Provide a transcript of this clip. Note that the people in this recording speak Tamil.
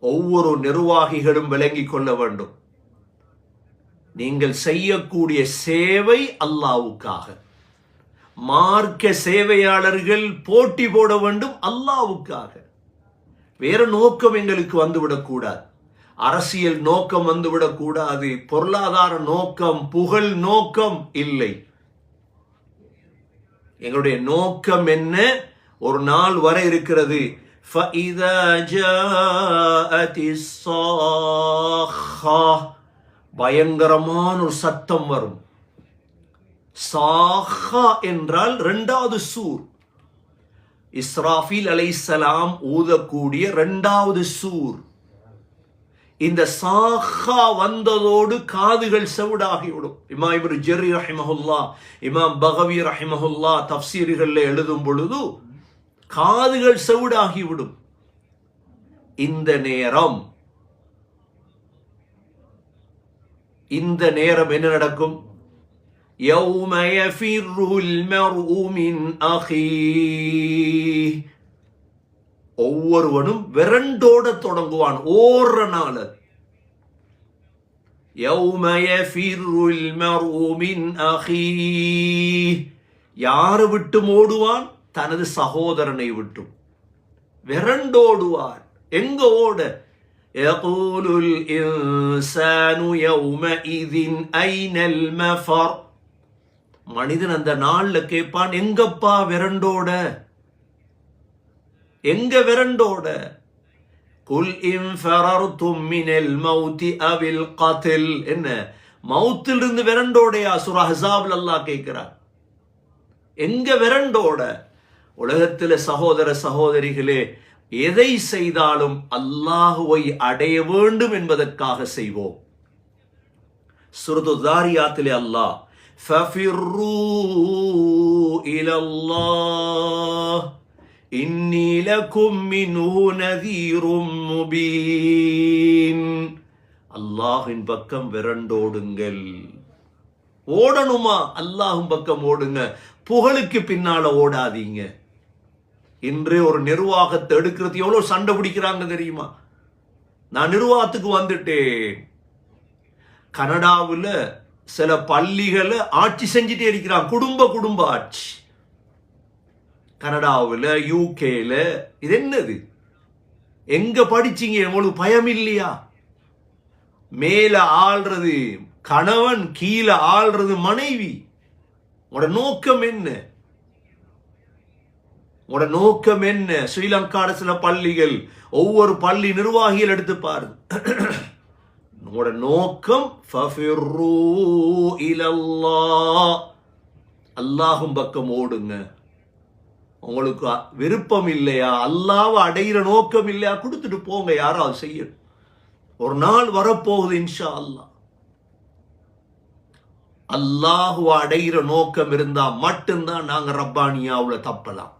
ஒவ்வொரு நிர்வாகிகளும் விளங்கிக் கொள்ள வேண்டும். நீங்கள் செய்யக்கூடிய சேவை அல்லாவுக்காக. மார்க்க சேவையாளர்கள் போட்டி போட வேண்டும் அல்லாவுக்காக. வேற நோக்கம் எங்களுக்கு வந்துவிடக்கூடாது அரசியல் நோக்கம் வந்துவிடக்கூடாது பொருளாதார நோக்கம் புகழ் நோக்கம் இல்லை. எங்களுடைய நோக்கம் என்ன? ஒரு நாள் வர இருக்கிறது. فَإِذَا جَاءَتِ الصَّاخَّةُ பயங்கரமான ஒரு சத்தம் வரும் சாஹா என்றால் இரண்டாவது சூர் இஸ்ராஃபில் அலைசலாம் ஊதக்கூடிய இரண்டாவது சூர் இந்த சாஹா வந்ததோடு காதுகள் செவிடாகிவிடும் இமாம் இப்ரு ஜெரி ரஹிமஹுல்லா இமாம் பகவி ரஹிமஹுல்லா தப்சீர்களில் எழுதும் பொழுது காதுகள் செவிடாகிவிடும் இந்த நேரம் இந்த நேரம் என்ன நடக்கும் يوم يفر المرء من أخيه ஒவ்வொருவனும் விரண்டோட தொடங்குவான் ஓடுற நாள் يوم يفر المرء من أخيه யாரை விட்டு ஓடுவான் தனது சகோதரனை விட்டும் விரண்டோடுவார் எங்க ஓட يقول الإنسان يومئذ أين المفر மனிதன் அந்த நாள்ல கேட்பான் எங்கப்பா விரண்டோட எங்க விரண்டோட குல் இன் ஃபரர்தும் மினல் மௌதி அவில் கதில் என்ன மௌத்தில் இருந்து விரண்டோடையா சுரா ஹசாப்ல அல்லாஹ் கேட்கிறார் எங்க விரண்டோட உலகத்துல சகோதர சகோதரிகளே எதை செய்தாலும் அல்லாஹுவை அடைய வேண்டும் என்பதற்காக செய்வோம் சுருது தாரியாத்திலே அல்லாஹ் ففروا إلى الله إني لكم منه نذير مبين அல்லாஹின் பக்கம் விரண்டோடுங்கள் ஓடணுமா அல்லாஹும் பக்கம் ஓடுங்க புகழுக்கு பின்னால ஓடாதீங்க இன்று ஒரு நிர்வாகத்தை எடுக்கிறது எவ்வளோ சண்டை பிடிக்கிறாங்க தெரியுமா? நான் நிர்வாகத்துக்கு வந்துட்டேன். கனடாவில் சில பள்ளிகளை ஆட்சி செஞ்சுட்டே இருக்கிறான். குடும்ப குடும்ப ஆட்சி. கனடாவில் யூகேல இது என்னது? எங்க படிச்சீங்க? உங்களுக்கு பயம் இல்லையா மேல ஆள்றது கணவன் கீழே ஆள்றது மனைவி. உங்களோட நோக்கம் என்ன? உங்களோட நோக்கம் என்ன? ஸ்ரீலங்காட சில பள்ளிகள் ஒவ்வொரு பள்ளி நிர்வாகிகள் எடுத்து பாருங்க. உங்களோட நோக்கம் இலல்லாஹ். அல்லாஹும் பக்கம் ஓடுங்க. உங்களுக்கு விருப்பம் இல்லையா? அல்லாவை அடையிற நோக்கம் இல்லையா? கொடுத்துட்டு போங்க யாராவது செய்யணும். ஒரு நாள் வரப்போகுது இன்ஷா அல்லாஹ் அல்லாஹுவ அடையிற நோக்கம் இருந்தா மட்டும்தான் நாங்க ரப்பானியாவுல தப்பலாம்.